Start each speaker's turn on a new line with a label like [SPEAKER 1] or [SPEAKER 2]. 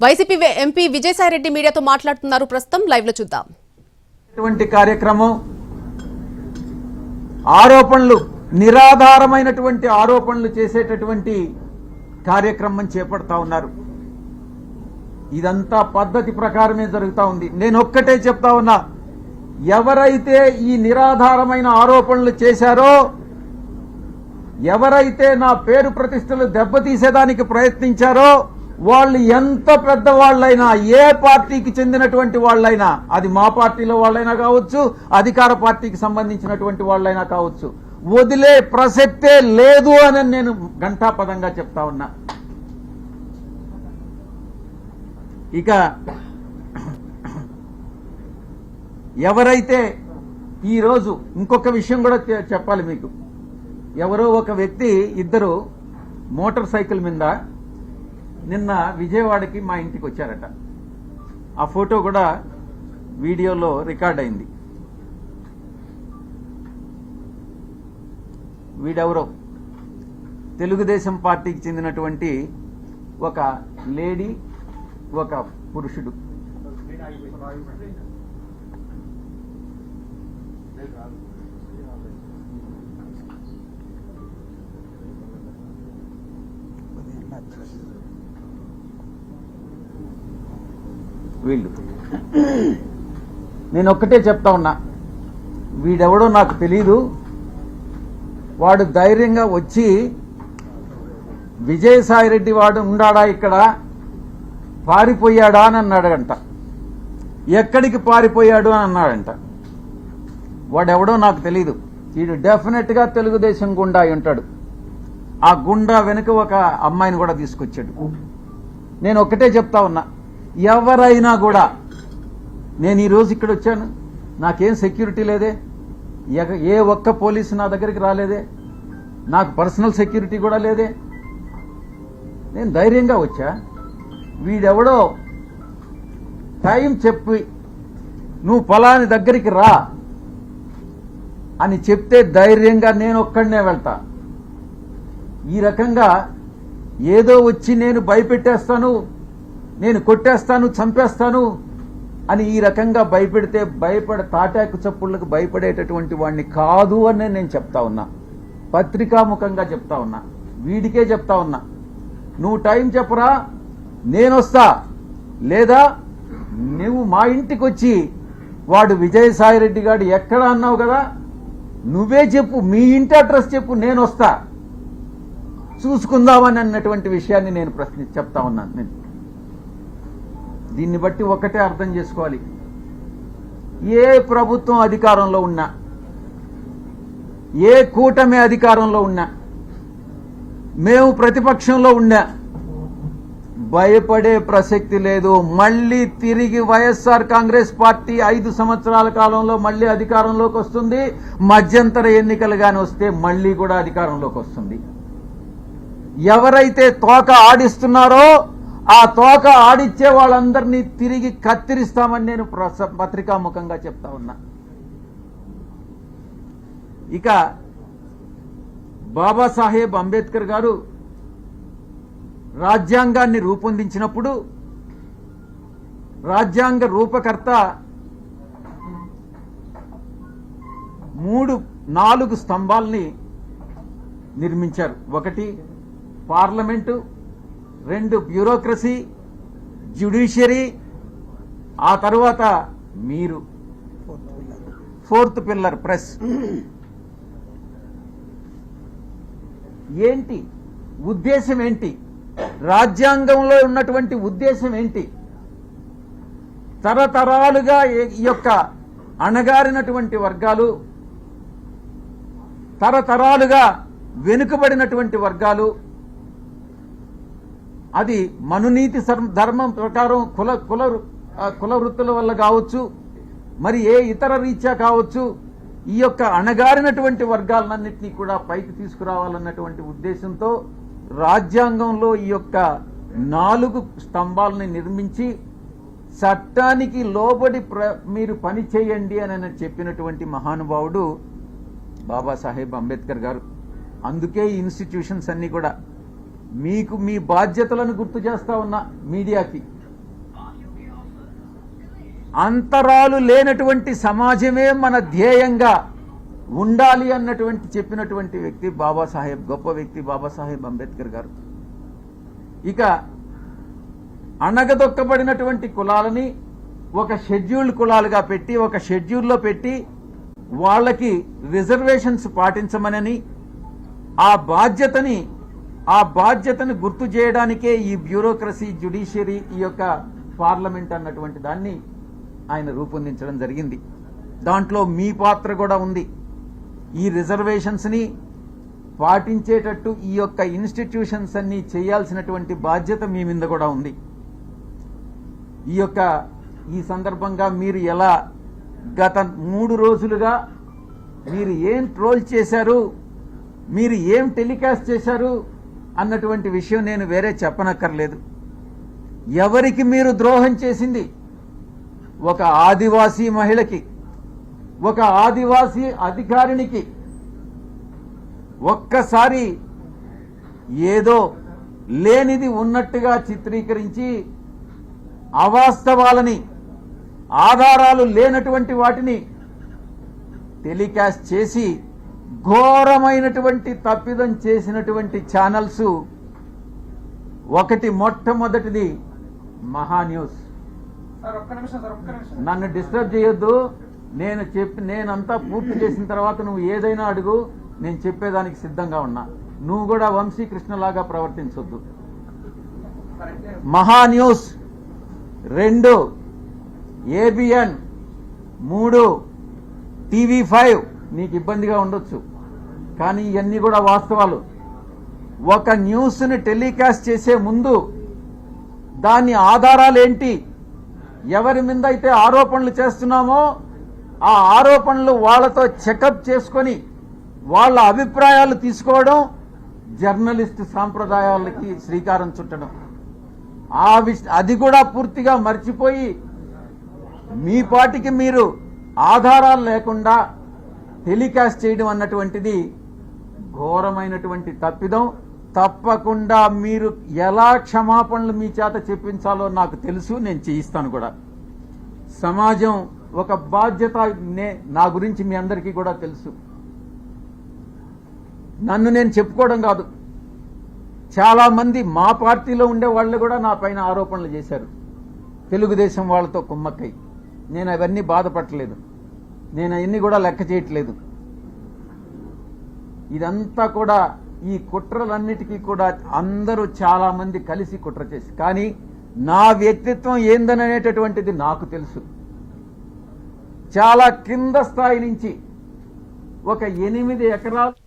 [SPEAKER 1] YCP MP Vijayasai Reddy మీడియాతో మాట్లాడుతున్నారు. ప్రస్తుతం లైవ్లో చూద్దాం.
[SPEAKER 2] ఇటువంటి కార్యక్రమం ఆరోపణలు నిరాధారమైనటువంటి ఆరోపణలు చేసేటటువంటి కార్యక్రమం చేపడతా ఉన్నారు. ఇదంతా పద్ధతి ప్రకారమే జరుగుతూ ఉంది. నేను ఒక్కటే చెప్తా ఉన్నా ఎవరైతే ఈ నిరాధారమైన ఆరోపణలు చేశారో ఎవరైతే నా పేరు ప్రతిష్టలు దెబ్బతీసేదానికి ప్రయత్నించారో వాళ్ళు ఎంత పెద్ద వాళ్ళైనా ఏ పార్టీకి చెందినటువంటి వాళ్ళైనా అది మా పార్టీలో వాళ్ళైనా కావచ్చు అధికార పార్టీకి సంబంధించినటువంటి వాళ్ళైనా కావచ్చు వదిలే ప్రసక్తే లేదు అని నేను ఘంటాపదంగా చెప్తా ఉన్నా. ఇక ఎవరైతే ఈరోజు ఇంకొక విషయం కూడా చెప్పాలి మీకు. ఎవరో ఒక వ్యక్తి ఇద్దరు మోటార్ సైకిల్ మీద నిన్న విజయవాడకి మా ఇంటికి వచ్చారట. ఆ ఫోటో కూడా వీడియోలో రికార్డ్ అయింది. వీడెవరో? తెలుగుదేశం పార్టీకి చెందినటువంటి ఒక లేడీ ఒక పురుషుడు. వీళ్ళు. నేను ఒక్కటే చెప్తా ఉన్నా. వీడెవడో నాకు తెలీదు. వాడు ధైర్యంగా వచ్చి విజయసాయిరెడ్డి వాడు ఉండాడా ఇక్కడ? పారిపోయాడా అని అన్నాడంట. ఎక్కడికి పారిపోయాడు అని అన్నాడంట. వాడెవడో నాకు తెలీదు. వీడు డెఫినెట్గా తెలుగుదేశం గుండా అయి ఉంటాడు. ఆ గుండా వెనుక ఒక అమ్మాయిని కూడా తీసుకొచ్చాడు. నేను ఒక్కటే చెప్తా ఉన్నా. ఎవరైనా కూడా నేను ఈరోజు ఇక్కడ వచ్చాను. నాకేం సెక్యూరిటీ లేదే. ఎగ- ఏ ఒక్క పోలీసు నా దగ్గరికి రాలేదే. నాకు పర్సనల్ సెక్యూరిటీ కూడా లేదే. నేను ధైర్యంగా వచ్చా. వీడెవడో టైం చెప్పి నువ్వు పొలాని దగ్గరికి రా అని చెప్తే ధైర్యంగా నేను ఒక్కడనే వెళ్తా. ఈ రకంగా ఏదో వచ్చి నేను భయపెట్టేస్తాను. నేను కొట్టేస్తాను చంపేస్తాను అని ఈ రకంగా భయపెడితే భయపడ తాటాకు చప్పుళ్ళకు భయపడేటటువంటి వాడిని కాదు అని నేను చెప్తా ఉన్నా. పత్రికాముఖంగా చెప్తా ఉన్నా. వీడికే చెప్తా ఉన్నా. నువ్వు టైం చెప్పరా? నేను లేదా నువ్వు మా ఇంటికి వచ్చి వాడు విజయసాయిరెడ్డి గారు ఎక్కడ అన్నావు కదా? నువ్వే చెప్పు మీ ఇంటి అడ్రస్ చెప్పు నేను వస్తా చూసుకుందామని అన్నటువంటి విషయాన్ని నేను ప్రశ్ని చెప్తా ఉన్నాను నేను. దీన్ని బట్టి ఒకటే అర్థం చేసుకోవాలి. ఏ ప్రభుత్వం అధికారంలో ఉన్నా ఏ కూటమి అధికారంలో ఉన్నా మేము ప్రతిపక్షంలో ఉన్నా భయపడే ప్రసక్తి లేదు. మళ్ళీ తిరిగి వైఎస్ఆర్ కాంగ్రెస్ పార్టీ ఐదు సంవత్సరాల కాలంలో మళ్ళీ అధికారంలోకి వస్తుంది. మధ్యంతర ఎన్నికలు కాని వస్తే మళ్ళీ కూడా అధికారంలోకి వస్తుంది. ఎవరైతే తోక ఆడిస్తున్నారో ఆ తోక ఆడిచ్చే వాళ్ళందరినీ తిరిగి కత్తిరిస్తామని నేను పత్రికాముఖంగా చెప్తా ఉన్నా. ఇక బాబాసాహెబ్ అంబేద్కర్ గారు రాజ్యాంగాన్ని రూపొందించినప్పుడు రాజ్యాంగ రూపకర్త మూడు నాలుగు స్తంభాల్ని నిర్మించారు. ఒకటి పార్లమెంటు రెండు బ్యూరోక్రసీ జ్యుడిషియరీ ఆ తర్వాత మీరు. Fourth pillar press. ఏంటి? ఉద్దేశం ఏంటి? రాజ్యాంగంలో ఉన్నటువంటి ఉద్దేశం ఏంటి? తరతరాలుగా ఈ యొక్క అణగారినటువంటి వర్గాలు తరతరాలుగా వెనుకబడినటువంటి వర్గాలు అది మనునీతి ధర్మం ప్రకారం కుల కుల కుల వృత్తుల వల్ల కావచ్చు మరి ఏ ఇతర రీత్యా కావచ్చు ఈ యొక్క అణగారినటువంటి వర్గాలన్నింటినీ కూడా పైకి తీసుకురావాలన్నటువంటి ఉద్దేశంతో రాజ్యాంగంలో ఈ యొక్క నాలుగు స్తంభాలని నిర్మించి చట్టానికి లోబడి ప్ర మీరు పని చేయండి అని చెప్పినటువంటి మహానుభావుడు బాబాసాహెబ్ అంబేద్కర్ గారు. అందుకే ఈ ఇన్స్టిట్యూషన్స్ అన్నీ కూడా మీకు మీ బాధ్యతలను గుర్తు చేస్తా ఉన్నా మీడియాకి. అంతరాలు లేనటువంటి సమాజమే మన ధ్యేయంగా ఉండాలి అన్నటువంటి చెప్పినటువంటి వ్యక్తి బాబాసాహెబ్ గొప్ప వ్యక్తి బాబాసాహెబ్ అంబేద్కర్ గారు. ఇక అణగదొక్కబడినటువంటి కులాలని ఒక షెడ్యూల్డ్ కులాలుగా పెట్టి ఒక షెడ్యూల్లో పెట్టి వాళ్ళకి రిజర్వేషన్స్ పాటించమనని ఆ బాధ్యతని ఆ బాధ్యతను గుర్తు చేయడానికే ఈ బ్యూరోక్రసీ జ్యుడిషియరీ ఈ యొక్క పార్లమెంట్ అన్నటువంటి దాన్ని ఆయన రూపొందించడం జరిగింది. దాంట్లో మీ పాత్ర కూడా ఉంది. ఈ రిజర్వేషన్స్ని పాటించేటట్టు ఈ యొక్క ఇన్స్టిట్యూషన్స్ అన్ని చేయాల్సినటువంటి బాధ్యత మీ మీద కూడా ఉంది. ఈ యొక్క ఈ సందర్భంగా మీరు ఎలా గత మూడు రోజులుగా మీరు ఏం ట్రోల్ చేశారు మీరు ఏం టెలికాస్ట్ చేశారు అన్నటువంటి విషయం నేను వేరే చెప్పనక్కర్లేదు. ఎవరికి మీరు ద్రోహం చేసింది? ఒక ఆదివాసీ మహిళకి ఒక ఆదివాసీ అధికారినికి ఒక్కసారి ఏదో లేనిది ఉన్నట్టుగా చిత్రీకరించి అవాస్తవాలని ఆధారాలు లేనటువంటి వాటిని టెలికాస్ట్ చేసి ఘోరమైనటువంటి తప్పిదం చేసినటువంటి ఛానల్స్ ఒకటి మొట్టమొదటిది మహా న్యూస్ నన్ను డిస్టర్బ్ చేయొద్దు. నేను చెప్పి నేనంతా పూర్తి చేసిన తర్వాత నువ్వు ఏదైనా అడుగు నేను చెప్పేదానికి సిద్ధంగా ఉన్నా. నువ్వు కూడా వంశీకృష్ణలాగా ప్రవర్తించొద్దు. మహా న్యూస్ రెండు ఏబిఎన్ మూడు టీవీ ఫైవ్ నీకు ఇబ్బందిగా ఉండొచ్చు. కానీ ఇవన్నీ కూడా వాస్తవాలు. ఒక న్యూస్ని టెలికాస్ట్ చేసే ముందు దాని ఆధారాలు ఏంటి ఎవరి మీద అయితే ఆరోపణలు చేస్తున్నామో ఆ ఆరోపణలు వాళ్ళతో చెకప్ చేసుకొని వాళ్ళ అభిప్రాయాలు తీసుకోవడం జర్నలిస్ట్ సాంప్రదాయాలకి శ్రీకారం చుట్టడం. ఆ విష అది కూడా పూర్తిగా మర్చిపోయి మీ పాటికి మీరు ఆధారాలు లేకుండా టెలికాస్ట్ చేయడం అన్నటువంటిది ఘోరమైనటువంటి తప్పిదం. తప్పకుండా మీరు ఎలా క్షమాపణలు మీ చేత చెప్పించాలో నాకు తెలుసు నేను చేయిస్తాను కూడా. సమాజం ఒక బాధ్యత నే నా గురించి మీ అందరికీ కూడా తెలుసు. నన్ను నేను చెప్పుకోవడం కాదు. చాలా మంది మా పార్టీలో ఉండే వాళ్ళు కూడా నా పైన ఆరోపణలు చేశారు. తెలుగుదేశం వాళ్ళతో కుమ్మక్కై. నేను అవన్నీ బాధపడలేదు. నేను అవన్నీ కూడా లెక్క చేయట్లేదు. ఇదంతా కూడా ఈ కుట్రలన్నిటికీ కూడా అందరూ చాలా మంది కలిసి కుట్ర చేసి కానీ నా వ్యక్తిత్వం ఏందననేటటువంటిది నాకు తెలుసు. చాలా కింద స్థాయి నుంచి ఒక ఎనిమిది ఎకరాలు